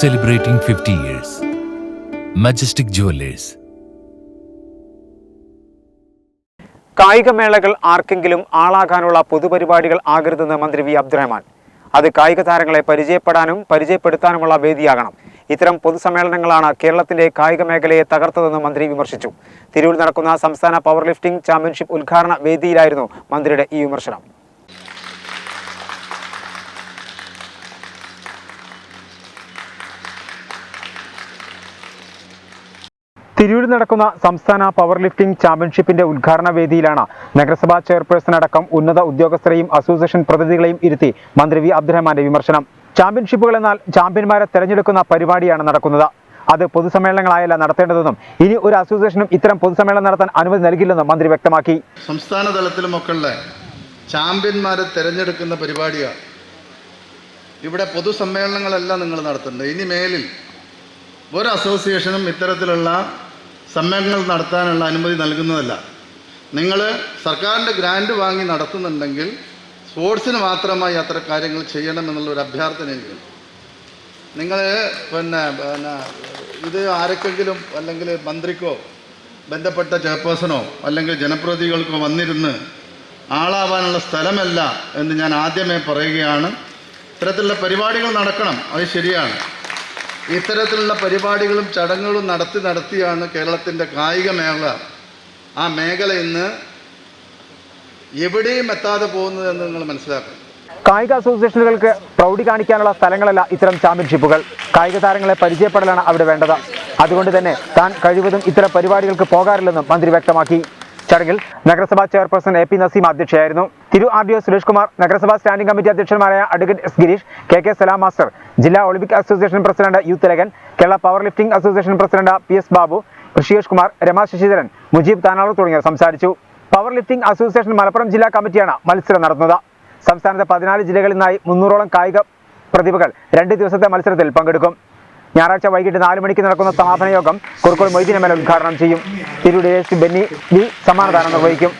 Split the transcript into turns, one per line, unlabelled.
celebrating 50 years. Majestic Jewelers.
കായികമേളകൾ ആർക്കെങ്കിലും ആളാകാനുള്ള പൊതുപരിപാടികൾ ആകരുതെന്ന് മന്ത്രി വി. അബ്ദുറഹ്മാൻ. അത് കായിക താരങ്ങളെ പരിചയപ്പെടാനും പരിചയപ്പെടുത്താനുമുള്ള വേദിയാകണം. ഇത്തരം പൊതുസമ്മേളനങ്ങളാണ് കേരളത്തിന്റെ കായിക മേഖലയെ തകർത്തതെന്ന് മന്ത്രി വിമർശിച്ചു. തിരൂരിൽ നടക്കുന്ന സംസ്ഥാന പവർ ലിഫ്റ്റിംഗ് ചാമ്പ്യൻഷിപ്പ് ഉദ്ഘാടന വേദിയിലായിരുന്നു മന്ത്രിയുടെ ഈ വിമർശനം. തിരൂരിൽ നടക്കുന്ന സംസ്ഥാന പവർ ലിഫ്റ്റിംഗ് ചാമ്പ്യൻഷിപ്പിന്റെ ഉദ്ഘാടന വേദിയിലാണ് നഗരസഭാ ചെയർപേഴ്സൺ അടക്കം ഉന്നത ഉദ്യോഗസ്ഥരെയും അസോസിയേഷൻ പ്രതിനിധികളെയും ഇരുത്തി മന്ത്രി വി അബ്ദുറഹ്മാന്റെ വിമർശനം. ചാമ്പ്യൻഷിപ്പുകൾ എന്നാൽ ചാമ്പ്യന്മാരെ തെരഞ്ഞെടുക്കുന്ന പരിപാടിയാണ് നടക്കുന്നത്. അത് പൊതുസമ്മേളനങ്ങളായല്ല നടത്തേണ്ടതെന്നും ഇനി ഒരു അസോസിയേഷനും ഇത്തരം പൊതുസമ്മേളനം നടത്താൻ അനുമതി നൽകില്ലെന്നും മന്ത്രി വ്യക്തമാക്കി.
സംസ്ഥാന ഉള്ള ചാമ്പ്യന്മാരെ തിരഞ്ഞെടുക്കുന്ന പരിപാടിയാണ് ഇവിടെ പൊതുസമ്മേളനങ്ങളല്ല നിങ്ങൾ നടത്തുന്നത്. ഇനി മേലിൽ ഒരു അസോസിയേഷനും ഇത്തരത്തിലുള്ള സമ്മേളനങ്ങൾ നടത്താനുള്ള അനുമതി നൽകുന്നതല്ല. നിങ്ങൾ സർക്കാരിന്റെ ഗ്രാൻഡ് വാങ്ങി നടത്തുന്നുണ്ടെങ്കിൽ സ്പോർട്സിന് മാത്രമായി അത്ര കാര്യങ്ങൾ ചെയ്യണമെന്നുള്ള ഒരു അഭ്യർത്ഥനയെങ്കിലും. നിങ്ങൾ പിന്നെ പിന്നെ ഇത് ആരൊക്കെങ്കിലും അല്ലെങ്കിൽ മന്ത്രിക്കോ ബന്ധപ്പെട്ട ചെയർപേഴ്സണോ അല്ലെങ്കിൽ ജനപ്രതിനിധികൾക്കോ വന്നിരുന്ന് ആളാവാനുള്ള സ്ഥലമല്ല എന്ന് ഞാൻ ആദ്യമേ പറയുകയാണ്. ഇത്തരത്തിലുള്ള പരിപാടികൾ നടക്കണം അത് ശരിയാണ്. ഇത്തരത്തിലുള്ള പരിപാടികളും ചടങ്ങുകളും നടത്തി നടത്തിയാണ് കേരളത്തിന്റെ കായിക മേഖല. ആ മേഖല ഇന്ന് എവിടെയും എത്താതെ പോകുന്നത് എന്ന് നിങ്ങൾ മനസ്സിലാക്കണം.
കായിക അസോസിയേഷനുകൾക്ക് പ്രൗഢി കാണിക്കാനുള്ള സ്ഥലങ്ങളല്ല ഇത്തരം ചാമ്പ്യൻഷിപ്പുകൾ. കായിക താരങ്ങളെ പരിചയപ്പെടലാണ് അവിടെ വേണ്ടത്. അതുകൊണ്ട് തന്നെ താൻ കഴിവതും ഇത്തരം പരിപാടികൾക്ക് പോകാറില്ലെന്നും മന്ത്രി വ്യക്തമാക്കി. ചടങ്ങിൽ നഗരസഭാ chairperson A P Naseem അധ്യക്ഷയായിരുന്നു. Tirur R D O Suresh Kumar നഗരസഭാ standing committee അധ്യക്ഷന്മാരായ advocate S Girish K K Salam master ജില്ലാ Olympic association president U Thilakan Kerala powerlifting association president P S Babu Rishikesh Kumar Rama Sasidharan Mujeeb Tanalur തുടങ്ങിയവർ സംസാരിച്ചു. Power lifting association Malappuram ജില്ലാ കമ്മിറ്റിയാണ് മത്സരം നടത്തുന്നത്. സംസ്ഥാനത്തെ പതിനാല് ജില്ലകളിൽ നിന്നായി മുന്നൂറോളം കായിക പ്രതിഭകൾ രണ്ട് ദിവസത്തെ മത്സരത്തിൽ പങ്കെടുക്കും. ഞായറാഴ്ച വൈകിട്ട് നാല് മണിക്ക് നടക്കുന്ന സമാപന യോഗം കുറുക്കോൾ മൊയ്തീൻ എം ഉദ്ഘാടനം ചെയ്യും. Tirur D S P Benny B സമ്മാനദാനം നിർവഹിക്കും.